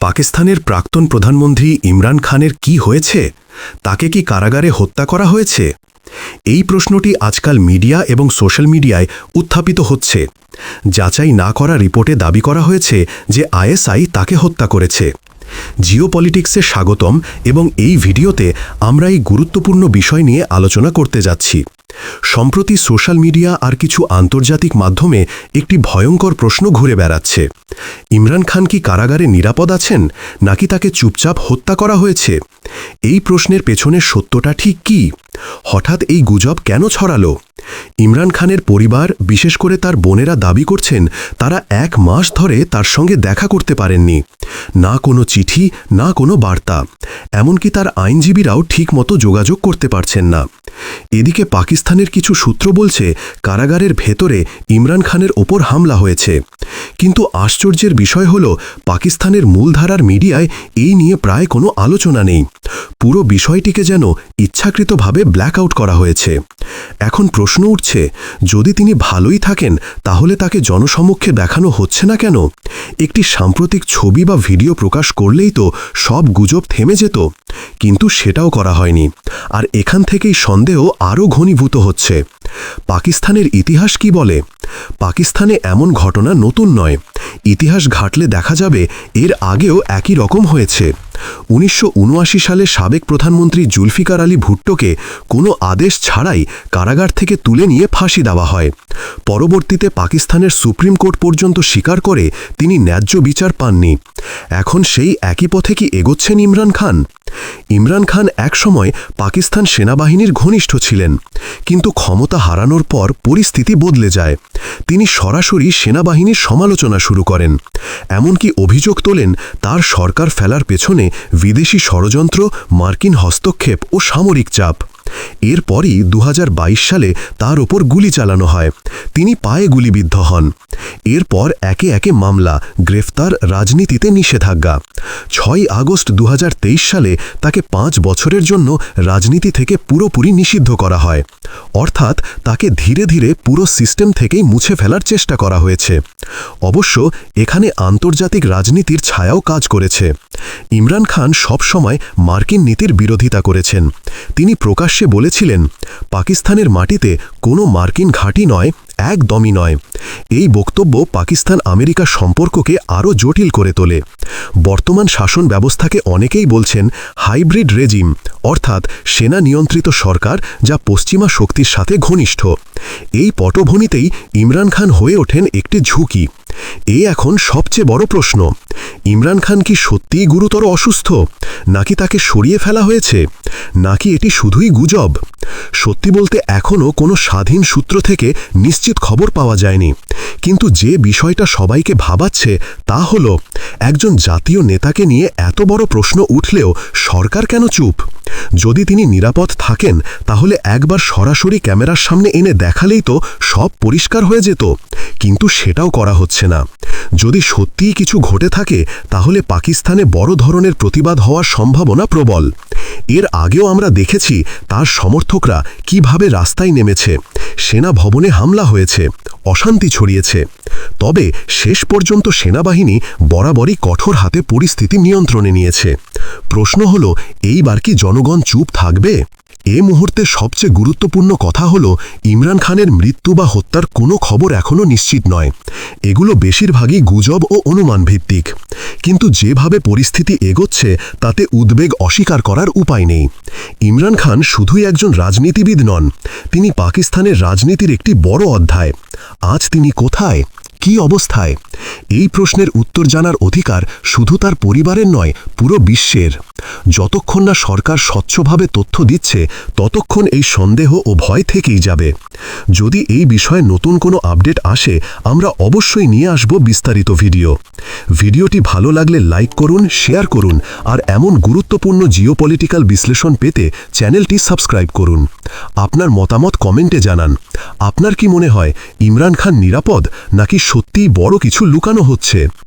পাকিস্তানের প্রাক্তন প্রধানমন্ত্রী ইমরান খানের কি হয়েছে? তাকে কি কারাগারে হত্যা করা হয়েছে? এই প্রশ্নটি আজকাল মিডিয়া এবং সোশ্যাল মিডিয়ায় উত্থাপিত হচ্ছে। যাচাই না করা রিপোর্টে দাবি করা হয়েছে যে আইএসআই তাকে হত্যা করেছে। জিও পলিটিক্সে স্বাগতম এবং এই ভিডিওতে আমরা এই গুরুত্বপূর্ণ বিষয় নিয়ে আলোচনা করতে যাচ্ছি। সম্প্রতি সোশ্যাল মিডিয়া আর কিছু আন্তর্জাতিক মাধ্যমে একটি ভয়ঙ্কর প্রশ্ন ঘুরে বেড়াচ্ছে। ইমরান খান কি কারাগারে নিরাপদ আছেন, নাকি তাকে চুপচাপ হত্যা করা হয়েছে? এই প্রশ্নের পেছনের সত্যটা ঠিক কি? হঠাৎ এই গুজব কেন ছড়ালো? ইমরান খানের পরিবার, বিশেষ করে তার বোনেরা দাবি করছেন তারা এক মাস ধরে তার সঙ্গে দেখা করতে পারেননি। না কোনো চিঠি, না কোনো বার্তা। এমনকি তার আইনজীবীরাও ঠিকমতো যোগাযোগ করতে পারছেন না। এদিকে পাকিস্তানের কিছু সূত্র বলছে, কারাগারের ভেতরে ইমরান খানের ওপর হামলা হয়েছে। কিন্তু আশ্চর্যের বিষয় হল, পাকিস্তানের মূলধারার মিডিয়ায় এই নিয়ে প্রায় কোনো আলোচনা নেই। পুরো বিষয়টিকে যেন ইচ্ছাকৃতভাবে ব্ল্যাকআউট করা হয়েছে। এখন প্রশ্ন উঠছে, যদি তিনি ভালোই থাকেন, তাহলে তাকে জনসমক্ষে দেখানো হচ্ছে না কেন? একটি সাম্প্রতিক ছবি বা ভিডিও প্রকাশ করলেই তো সব গুজব থেমে যেত, কিন্তু সেটাও করা হয়নি। আর এখান থেকেই সন্দেহ আরও ঘনীভূত হচ্ছে। পাকিস্তানের ইতিহাস কি বলে? পাকিস্তানে এমন ঘটনা নতুন নয়। ইতিহাস ঘাটলে দেখা যাবে এর আগেও একই রকম হয়েছে। উনিশশো উনআশি সালে সাবেক প্রধানমন্ত্রী জুলফিকার আলী ভুট্টোকে কোনো আদেশ ছাড়াই কারাগার থেকে তুলে নিয়ে ফাঁসি দেওয়া হয়। পরবর্তীতে পাকিস্তানের সুপ্রিম কোর্ট পর্যন্ত স্বীকার করে তিনি ন্যায্য বিচার পাননি। এখন সেই একই পথে কি এগোচ্ছেন ইমরান খান? ইমরান খান একসময় পাকিস্তান সেনাবাহিনীর ঘনিষ্ঠ ছিলেন, কিন্তু ক্ষমতা হারানোর পর পরিস্থিতি বদলে যায়। তিনি সরাসরি সেনাবাহিনীর সমালোচনা শুরু করেন, এমনকি অভিযোগ তোলেন তার সরকার ফেলার পেছনে বিদেশি ষড়যন্ত্র, মার্কিন হস্তক্ষেপ ও সামরিক চাপ। এরপরই দু হাজার বাইশ সালে তার ওপর গুলি চালানো হয়। তিনি পায়ে গুলিবিদ্ধ হন। এরপর একে একে মামলা, গ্রেফতার, রাজনীতিতে নিষেধাজ্ঞা। ছয় আগস্ট দু হাজার তেইশ সালে তাকে পাঁচ বছরের জন্য রাজনীতি থেকে পুরোপুরি নিষিদ্ধ করা হয়। অর্থাৎ তাকে ধীরে ধীরে পুরো সিস্টেম থেকেই মুছে ফেলার চেষ্টা করা হয়েছে। অবশ্য এখানে আন্তর্জাতিক রাজনীতির ছায়াও কাজ করেছে। ইমরান খান সবসময় মার্কিন নীতির বিরোধিতা করেছেন। তিনি প্রকাশ্যে বলেছিলেন, পাকিস্তানের মাটিতে কোনো মার্কিন ঘাঁটি নয়, একদমই নয়। এই বক্তব্য পাকিস্তান আমেরিকা সম্পর্ককে আরও জটিল করে তোলে। বর্তমান শাসন ব্যবস্থাকে অনেকেই বলছেন হাইব্রিড রেজিম, অর্থাৎ সেনা নিয়ন্ত্রিত সরকার যা পশ্চিমা শক্তির সাথে ঘনিষ্ঠ। এই পটভূমিতেই ইমরান খান হয়ে ওঠেন একটি ঝুঁকি। এ এখন সবচেয়ে বড় প্রশ্ন। ইমরান খান কি সত্যিই গুরুতর অসুস্থ? নাকি তাকে সরিয়ে ফেলা হয়েছে? নাকি এটি শুধুই গুজব? সত্যি বলতে এখনও কোনো স্বাধীন সূত্র থেকে নিশ্চিত খবর পাওয়া যায়নি। কিন্তু যে বিষয়টা সবাইকে ভাবাচ্ছে তা হল, একজন জাতীয় নেতাকে নিয়ে এত বড় প্রশ্ন উঠলেও সরকার কেন চুপ? যদি তিনি নিরাপদ থাকেন, তাহলে একবার সরাসরি ক্যামেরার সামনে এনে দেখালেই তো সব পরিষ্কার হয়ে যেত। কিন্তু সেটাও করা হচ্ছে না। যদি সত্যিই কিছু ঘটে থাকে তাহলে পাকিস্তানে বড় ধরনের প্রতিবাদ হওয়ার সম্ভাবনা প্রবল। এর আগেও আমরা দেখেছি তার সমর্থকরা কীভাবে রাস্তায় নেমেছে সেনা ভবনে হামলা হয়েছে, অশান্তি ছড়িয়েছে। তবে শেষ পর্যন্ত সেনাবাহিনী বরাবরই কঠোর হাতে পরিস্থিতি নিয়ন্ত্রণে নিয়েছে। প্রশ্ন হল, এইবার কি জনগণ চুপ থাকবে? এ মুহূর্তে সবচেয়ে গুরুত্বপূর্ণ কথা হল, ইমরান খানের মৃত্যু বা হত্যার কোনো খবর এখনও নিশ্চিত নয়। এগুলো বেশিরভাগই গুজব ও অনুমান ভিত্তিক কিন্তু যেভাবে পরিস্থিতি এগোচ্ছে, তাতে উদ্বেগ অস্বীকার করার উপায় নেই। ইমরান খান শুধুই একজন রাজনীতিবিদ নন, তিনি পাকিস্তানের রাজনীতির একটি বড় অধ্যায়। আজ তিনি কোথায়? কি অবস্থায়? এই প্রশ্নের উত্তর জানার অধিকার শুধু তার পরিবারের নয়, পুরো বিশ্বের। যতক্ষণ না সরকার স্বচ্ছভাবে তথ্য দিচ্ছে, ততক্ষণ এই সন্দেহ ও ভয় থেকেই যাবে। যদি এই বিষয়ে নতুন কোনো আপডেট আসে, আমরা অবশ্যই নিয়ে আসব বিস্তারিত ভিডিও। ভিডিওটি ভালো লাগলে লাইক করুন, শেয়ার করুন, আর এমন গুরুত্বপূর্ণ জিওপলিটিক্যাল বিশ্লেষণ পেতে চ্যানেলটি সাবস্ক্রাইব করুন। আপনার মতামত কমেন্টে জানান। আপনার কি মনে হয়, ইমরান খান নিরাপদ, নাকি সত্যিই বড় কিছু লুকানো হচ্ছে।